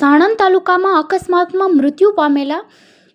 સાણંદ તાલુકામાં અકસ્માતમાં મૃત્યુ પામેલા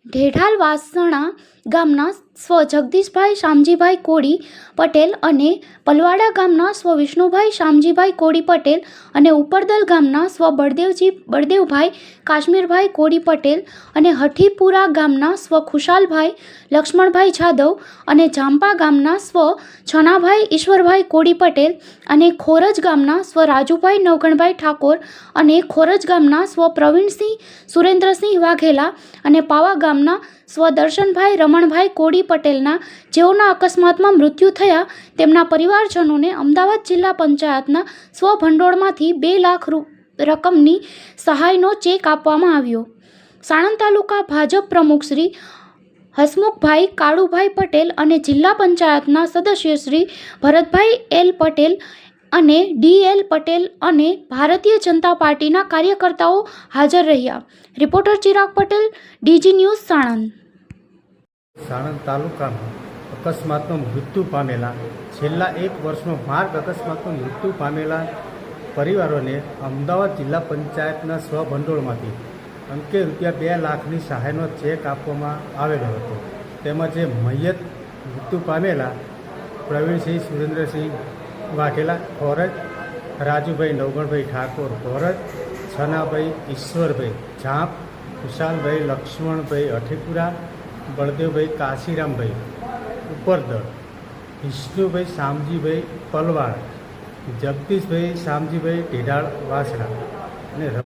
ઢેઢાલ વાસણા ગામના સ્વ જગદીશભાઈ શામજીભાઈ કોડી પટેલ અને પલવાડા ગામના સ્વ વિષ્ણુભાઈ શામજીભાઈ કોડી પટેલ અને ઉપરદલ ગામના સ્વ બળદેવજી, બળદેવભાઈ કાશ્મીરભાઈ કોડી પટેલ અને હઠીપુરા ગામના સ્વ ખુશાલભાઈ લક્ષ્મણભાઈ જાદવ અને જાંપા ગામના સ્વ છનાભાઈ ઈશ્વરભાઈ કોડી પટેલ અને ખોરજ ગામના સ્વ રાજુભાઈ નવગણભાઈ ઠાકોર અને ખોરજ ગામના સ્વ પ્રવીણસિંહ, સુરેન્દ્રસિંહ વાઘેલા અને પાવા ગામના સ્વ દર્શનભાઈ રમણભાઈ કોડી પટેલના જેઓના અકસ્માતમાં મૃત્યુ થયા, તેમના પરિવારજનોને અમદાવાદ જિલ્લા પંચાયતના સ્વભંડોળમાંથી બે લાખ રકમની સહાયનો ચેક આપવામાં આવ્યો. સાણંદ તાલુકા ભાજપ પ્રમુખ શ્રી હસમુખભાઈ કાળુભાઈ પટેલ અને જિલ્લા પંચાયતના સદસ્ય શ્રી ભરતભાઈ એલ પટેલ અને ડી એલ પટેલ અને ભારતીય જનતા પાર્ટીના કાર્યકર્તાઓ હાજર રહ્યા. Reporter Chirag Patel, DG news, Sanand. Sanand તાલુકામાં અકસ્માતમાં મૃત્યુ પામેલા છેલ્લા એક વર્ષનો માર્ગ અકસ્માતમાં મૃત્યુ પામેલા પરિવારોને અમદાવાદ જિલ્લા પંચાયતના સ્વભંડોળમાંથી અંકે રૂપિયા બે લાખની સહાયનો ચેક આપવામાં આવેલો હતો. તેમાં જે મૈયત મૃત્યુ પામેલા પ્રવીણસિંહ સુરેન્દ્રસિંહ વાઘેલા ખોરજ રાજુભાઈ નવગણભાઈ ઠાકોર ખોરજ છનાભાઈ ઈશ્વરભાઈ ઝાંપ કુશાલભાઈ લક્ષ્મણભાઈ અઠીપુરા, બળદેવભાઈ કાશીરામભાઈ ઉપરદળ, વિષ્ણુભાઈ શામજીભાઈ પલવાડ, જગદીશભાઈ શામજીભાઈ ઢેઢાળ વાસણા અને